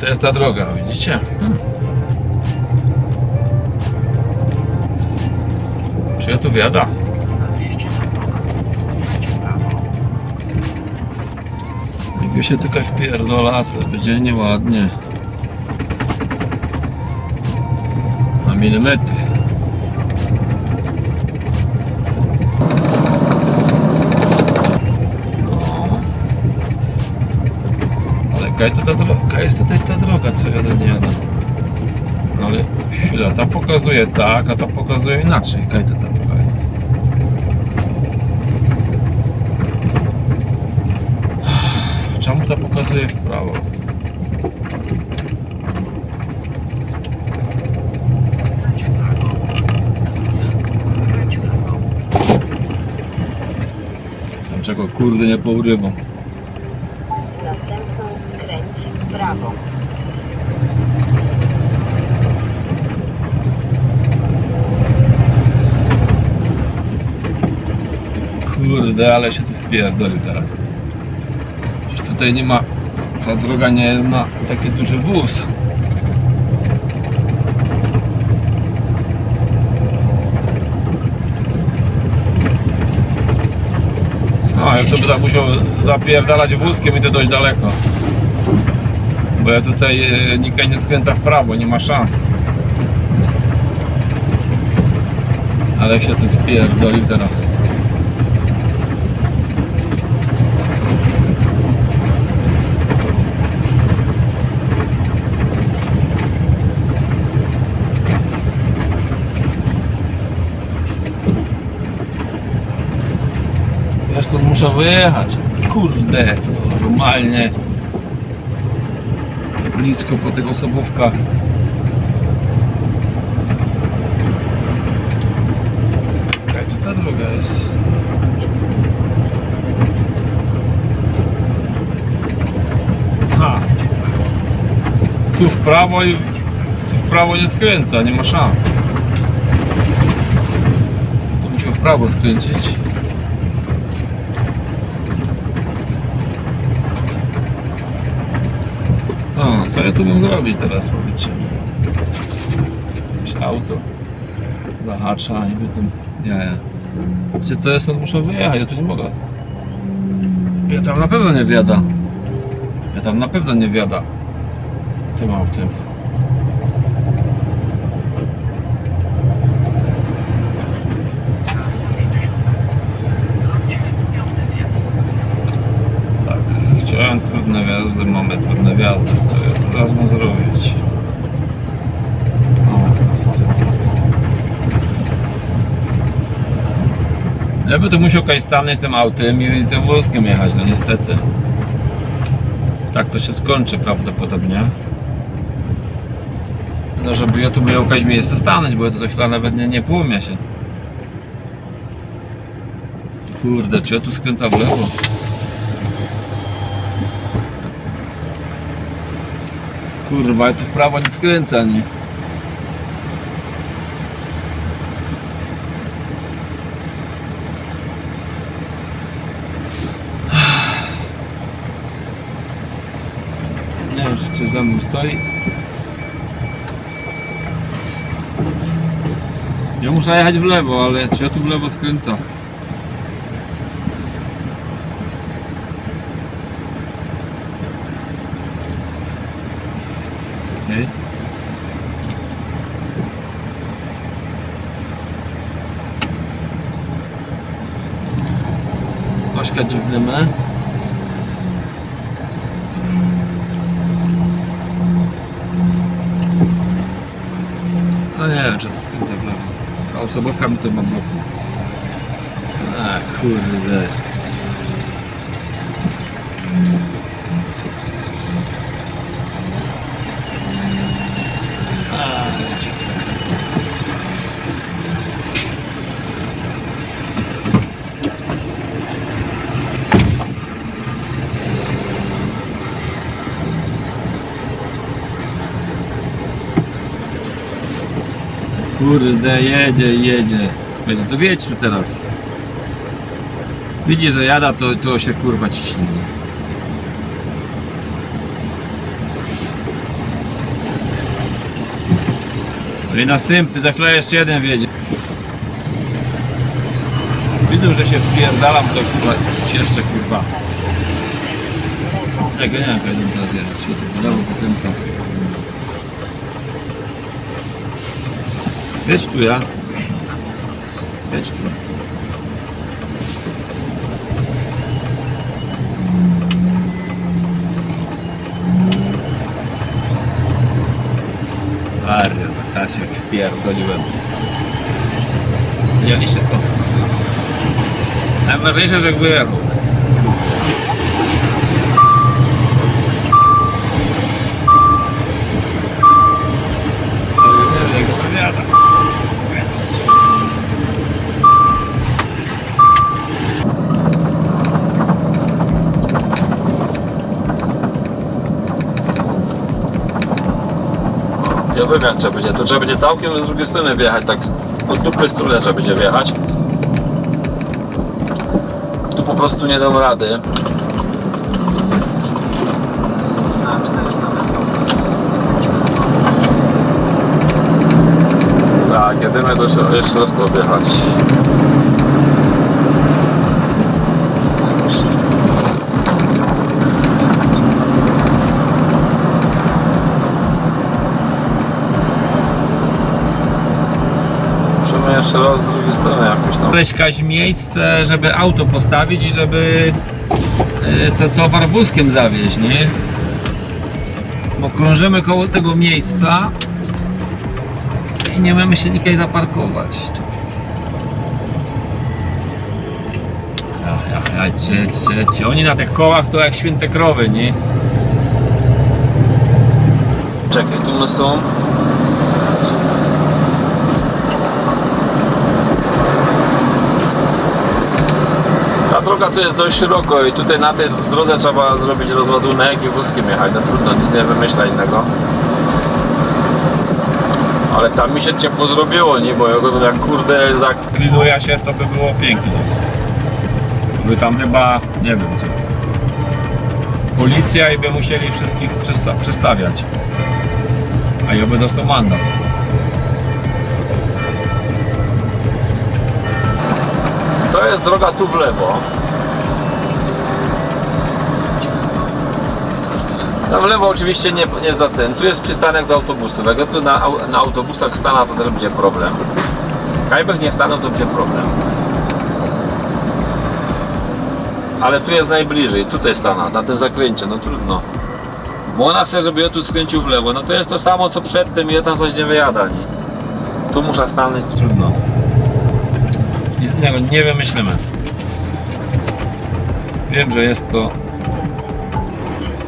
To jest ta droga, widzicie? Hmm. Czy ja tu wiada? Jakby się tylko wpierdola, to będzie nieładnie. Na milimetry. Jaka jest ta droga? Jest tutaj ta droga, co jadę, nie jadę. No ale chwila, ta pokazuje tak, a ta pokazuje inaczej. To ta droga jest? Czemu ta pokazuje w prawo? Sam czego kurde nie pourywam. Kurde, ale się tu wpierdolił teraz. Przecież tutaj nie ma... Ta droga nie jest na taki duży wóz. No, jak to by tak musiał zapierdalać wózkiem i to dość daleko. Bo ja tutaj e, nikt nie skręca w prawo, nie ma szans. Ale się tu wpierdolił teraz. Stąd muszę wyjechać. Kurde, normalnie. Blisko po tych osobówkach. Jaka tu ta droga jest? Ha. Tu w prawo i tu w prawo nie skręca, nie ma szans. To musiał w prawo skręcić. Co ja tu mam zrobić teraz, powiedzcie? Jakieś auto zahacza i by tym... Nie, nie. Co, ja stąd muszę wyjechać, ja tu nie mogę. Ja tam na pewno nie wiada. Ja tam na pewno nie wiada. Tym autem. Tak, chciałem trudne wjazdy, mamy trudne wjazdy. Co ja teraz mam zrobić? O. Ja będę musiał kiedyś stanąć tym autem i tym wózkiem jechać, no niestety. Tak to się skończy prawdopodobnie. No żeby ja tu miał jakieś miejsce stanąć, bo ja to za chwilę nawet nie, nie połumia się. Kurde, czy ja tu skręcam w lewo? Kurwa, ja tu w prawo nie skręca, nie? Nie wiem, czy coś za mną stoi. Ja muszę jechać w lewo, ale czy ja tu w lewo skręcam? Czekaj. Dziwnymy. No nie wiem, czy to skręca w lewo. A osobówka mi to ma bloku. A kurde. Kurde, jedzie, jedzie. Będzie do wieczór teraz. Widzi, że jada, to, to się kurwa ciśnie. No I następny, za chwilę jeszcze jeden wiedzie. Widzę, że się wpierdalam, to kurwa, jeszcze kurwa. Jak nie wiem, jak teraz jadać. Brawo, potem co? Jedź tu ja. Jedź tu. Mario, ta się pierdoliłem. Widzieliście to? Najważniejsze, że wyjechał. Ale nie wiem, jak odpowiada. Jak trzeba będzie. Tu trzeba będzie całkiem z drugiej strony wjechać, tak od dupy strony trzeba będzie wjechać. Tu po prostu nie dam rady. Tak, jedymy to jeszcze, jeszcze raz to objechać. Raz z drugiej strony jakoś tam. Znaleźć miejsce, żeby auto postawić i żeby e, to towar wózkiem zawieźć, nie? Bo krążymy koło tego miejsca i nie mamy się nigdzie zaparkować. Ach, ach, jedźcie, jedźcie, jedźcie. Oni na tych kołach to jak święte krowy, nie? Czekaj, tu my są. Droga tu jest dość szeroko i tutaj na tej drodze trzeba zrobić rozładunek i wózkiem jechać. No trudno, nic nie wymyśla innego. Ale tam mi się ciepło zrobiło, nie? Bo jak- kurde zaklinuje się, to by było pięknie. By tam chyba, nie wiem co. Policja i by musieli wszystkich przysta- przestawiać. A ja by dostał mandat. To jest droga tu w lewo. Tam w lewo oczywiście nie, nie za ten. Tu jest przystanek do autobusów. Jak ja tu na, na autobusach stanę, to też będzie problem. Kajbech nie staną, to będzie problem. Ale tu jest najbliżej, tutaj stanę, na tym zakręcie, no trudno. Bo ona chce, żeby ja tu skręcił w lewo. No to jest to samo co przedtem i ja tam coś nie wyjada. Nie? Tu muszę stanąć, trudno. Innego nie wymyślimy. Wiem, że jest to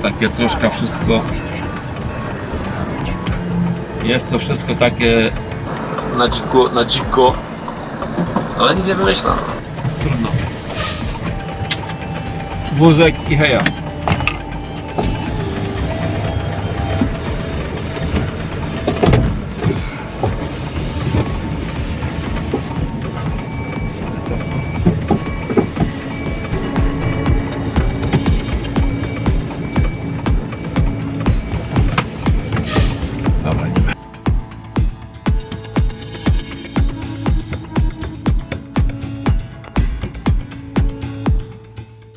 takie troszkę wszystko. Jest to wszystko takie na dziko, na dziko. Ale nic nie wymyślam. Trudno. Wózek i heja.